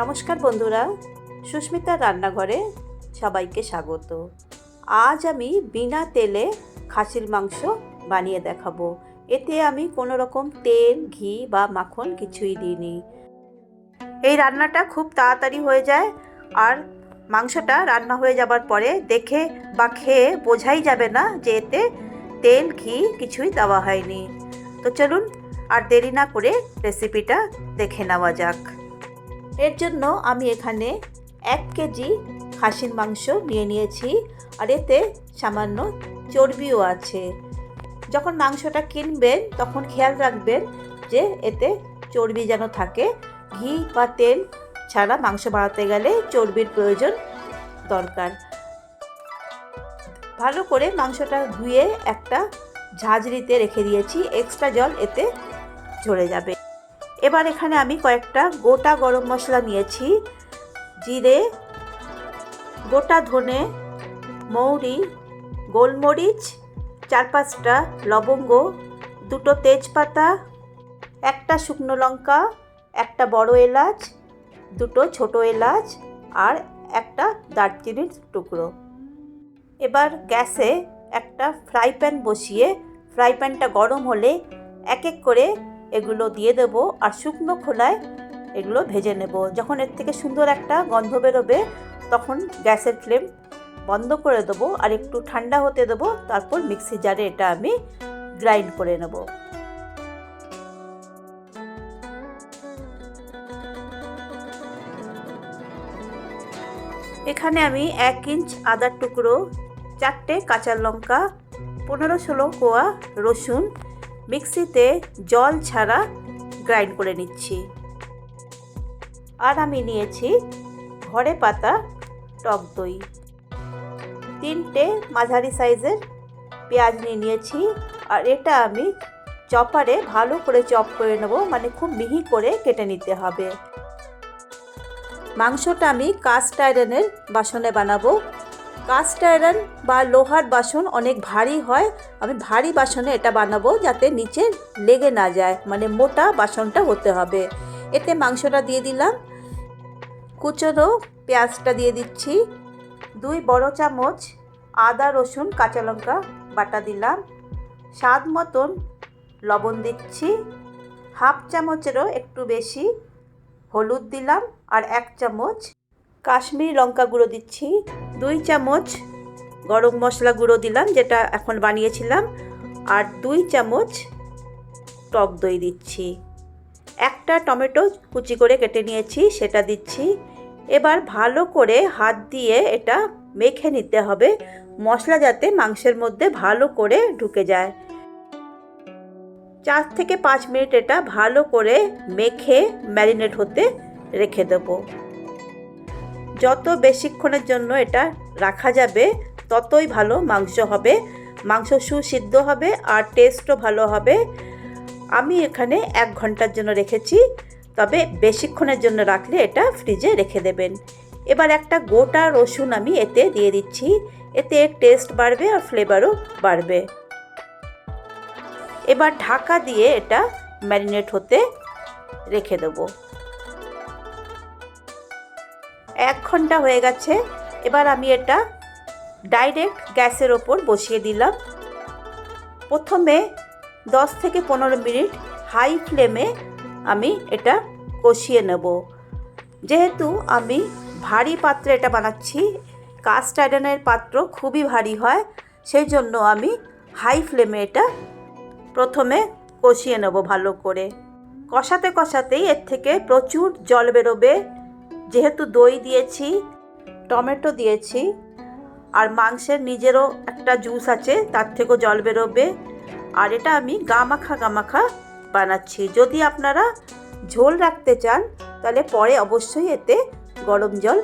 নমস্কার বন্ধুরা, সুস্মিতার রান্নাঘরে সবাইকে স্বাগত। আজ আমি বিনা তেলে খাসির মাংস বানিয়ে দেখাবো। এতে আমি কোনো রকম তেল, ঘি বা মাখন কিছুই দিইনি। এই রান্নাটা খুব তাড়াতাড়ি হয়ে যায় আর মাংসটা রান্না হয়ে যাবার পরে দেখে বা খেয়ে বোঝাই যাবে না যে এতে তেল, ঘি কিছুই দেওয়া হয়নি। তো চলুন আর দেরি না করে রেসিপিটা দেখে নেওয়া যাক। এর জন্য আমি এখানে এক কেজি খাসির মাংস নিয়ে নিয়েছি আর এতে সামান্য চর্বিও আছে। যখন মাংসটা কিনবেন তখন খেয়াল রাখবেন যে এতে চর্বি যেন থাকে। ঘি বা তেল ছাড়া মাংস বানাতে গেলে চর্বির প্রয়োজন দরকার। ভালো করে মাংসটা ধুয়ে একটা ঝাঁঝরিতে রেখে দিয়েছি। এক্সট্রা জল এতে ঝরে যাবে। এবার এখানে আমি কয়েকটা গোটা গরম মশলা নিয়েছি। জিরে, গোটা ধনে, মৌরি, গোলমরিচ, চার পাঁচটা লবঙ্গ, দুটো তেজপাতা, একটা শুকনো লঙ্কা, একটা বড় এলাচ, দুটো ছোট এলাচ আর একটা দারচিনির টুকরো। এবার গ্যাসে একটা ফ্রাই প্যান বসিয়ে, ফ্রাই প্যানটা গরম হলে এক এক করে এগুলো দিয়ে দেব আর শুকনো খোলায় এগুলো ভেজে নেব। যখন এর থেকে সুন্দর একটা গন্ধ বেরোবে, তখন গ্যাসের ফ্লেম বন্ধ করে দেবো আর একটু ঠান্ডা হতে দেবো। তারপর মিক্সি জারে এটা আমি গ্রাইন্ড করে নেব। এখানে আমি এক ইঞ্চ আদার টুকরো চারটে কাঁচা লঙ্কা, পনেরো ষোলো কোয়া রসুন মিক্সিতে জল ছাড়া গ্রাইন্ড করে নিচ্ছি। আর আমি নিয়েছি ঘরে পাতা, টক দই। তিনটে মাঝারি সাইজের পেঁয়াজ নিয়ে নিয়েছি আর এটা আমি চপারে ভালো করে চপ করে নেব মানে খুব মিহি করে কেটে নিতে হবে। মাংসটা আমি কাস্ট আয়রনের বাসনে বানাবো। কাস্ট আয়রন বা লোহার বাসন অনেক ভারী হয়। আমি ভারী বাসনে এটা বানাবো যাতে নিচে লেগে না যায় মানে মোটা বাসনটা হতে হবে। এতে মাংসটা দিয়ে দিলাম। কুচনো পেঁয়াজটা দিয়ে দিচ্ছি। দুই বড় চামচ আদা, রসুন, কাঁচা লঙ্কা বাটা দিলাম। স্বাদ মতন লবণ দিচ্ছি। হাফ চামচেরও একটু বেশি হলুদ দিলাম আর এক চামচ কাশ্মীরি লঙ্কা গুঁড়ো দিচ্ছি। দুই চামচ গরম মশলা গুঁড়ো দিলাম, যেটা এখন বানিয়েছিলাম। আর দুই চামচ টক দই দিচ্ছি। একটা টমেটো কুচি করে কেটে নিয়েছি, সেটা দিচ্ছি। এবার ভালো করে হাত দিয়ে এটা মেখে নিতে হবে, মশলা যাতে মাংসের মধ্যে ভালো করে ঢুকে যায়। চার থেকে পাঁচ মিনিট এটা ভালো করে মেখে ম্যারিনেট হতে রেখে দেবো। যত বেশিক্ষণের জন্য এটা রাখা যাবে, ততই ভালো মাংস হবে। মাংস সুসিদ্ধ হবে আর টেস্টও ভালো হবে। আমি এখানে এক ঘণ্টার জন্য রেখেছি, তবে বেশিক্ষণের জন্য রাখলে এটা ফ্রিজে রেখে দেবেন। এবার একটা গোটা রসুন আমি এতে দিয়ে দিচ্ছি। এতে টেস্ট বাড়বে আর ফ্লেভারও বাড়বে। এবার ঢাকা দিয়ে এটা ম্যারিনেট হতে রেখে দেবো। এক ঘণ্টা হয়ে গেছে। এবার আমি এটা ডাইরেক্ট গ্যাসের ওপর বসিয়ে দিলাম। প্রথমে দশ থেকে পনেরো মিনিট হাই ফ্লেমে আমি এটা কষিয়ে নেব। যেহেতু আমি ভারী পাত্রে এটা বানাচ্ছি কাস্ট আয়রনের পাত্র খুবই ভারী হয়, সেই জন্য আমি হাই ফ্লেমে এটা প্রথমে কষিয়ে নেব ভালো করে। কষাতে কষাতেই এর থেকে প্রচুর জল বেরোবে। যেহেতু দই দিয়েছি, টমেটো দিয়েছি, আর মাংসের নিজেরও একটা জুস আছে, তার থেকেও জল বেরোবে। আর এটা আমি গামাখা গামাখা বানাচ্ছি। যদি আপনারা ঝোল রাখতে চান, তাহলে পরে অবশ্যই এতে গরম জল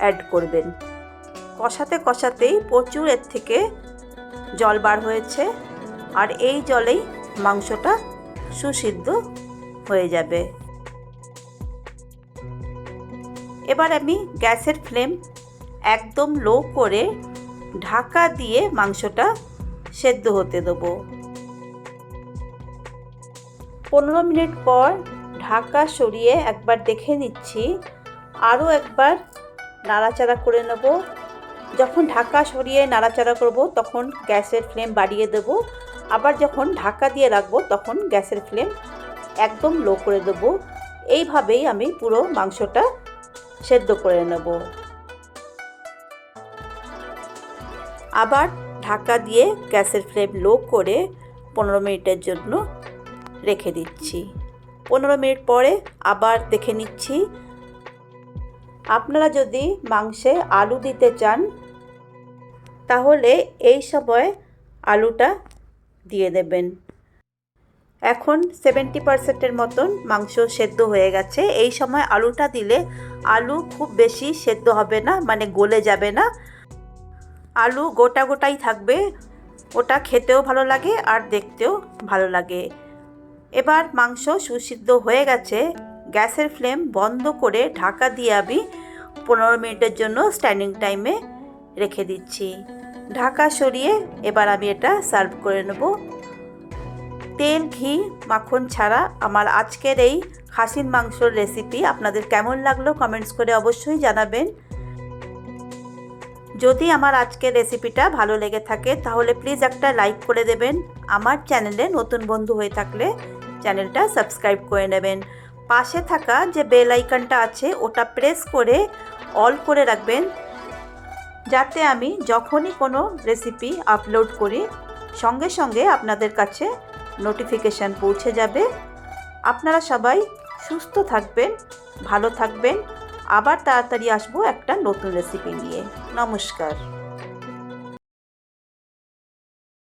অ্যাড করবেন। কষাতে কষাতেই প্রচুর এর থেকে জল বার হয়েছে, আর এই জলেই মাংসটা সুসিদ্ধ হয়ে যাবে। এবার আমি গ্যাসের ফ্লেম একদম লো করে ঢাকা দিয়ে মাংসটা সেদ্ধ হতে দেবো। পনেরো মিনিট পর ঢাকা সরিয়ে একবার দেখে নিচ্ছি। আরও একবার নাড়াচাড়া করে নেব। যখন ঢাকা সরিয়ে নাড়াচাড়া করব, তখন গ্যাসের ফ্লেম বাড়িয়ে দেব। আবার যখন ঢাকা দিয়ে রাখব, তখন গ্যাসের ফ্লেম একদম লো করে দেব। এইভাবেই আমি পুরো মাংসটা সেদ্ধ করে নেব। আবার ঢাকা দিয়ে গ্যাসের ফ্লেম লো করে পনেরো মিনিটের জন্য রেখে দিচ্ছি। পনেরো মিনিট পরে আবার দেখে নিচ্ছি। আপনারা যদি মাংসে আলু দিতে চান, তাহলে এই সময় আলুটা দিয়ে দেবেন। এখন সেভেন্টি পার্সেন্টের মতন মাংস সেদ্ধ হয়ে গেছে। এই সময় আলুটা দিলে আলু খুব বেশি সেদ্ধ হবে না মানে গলে যাবে না। আলু গোটা গোটাই থাকবে, ওটা খেতেও ভালো লাগে আর দেখতেও ভালো লাগে। এবার মাংস সুসিদ্ধ হয়ে গেছে। গ্যাসের ফ্লেম বন্ধ করে ঢাকা দিয়ে আমি পনেরো মিনিটের জন্য স্ট্যান্ডিং টাইমে রেখে দিচ্ছি। ঢাকা সরিয়ে এবার আমি এটা সার্ভ করে নেব। তেল, ঘি, মাখন ছাড়া আমার আজকের এই খাসির মাংসর রেসিপি আপনাদের কেমন লাগল কমেন্টস করে অবশ্যই জানাবেন। যদি আমার আজকের রেসিপিটা ভালো লেগে থাকে, তাহলে প্লিজ একটা লাইক করে দেবেন। আমার চ্যানেলে নতুন বন্ধু হয়ে থাকলে চ্যানেলটা সাবস্ক্রাইব করে নেবেন। পাশে থাকা যে বেল আইকনটা আছে, ওটা প্রেস করে অল করে রাখবেন। যাতে আমি যখনই কোনো রেসিপি আপলোড করি, সঙ্গে সঙ্গে আপনাদের কাছে নোটিফিকেশান পৌঁছে যাবে। আপনারা সবাই সুস্থ থাকবেন, ভালো থাকবেন। আবার তাড়াতাড়ি আসব একটা নতুন রেসিপি নিয়ে। নমস্কার।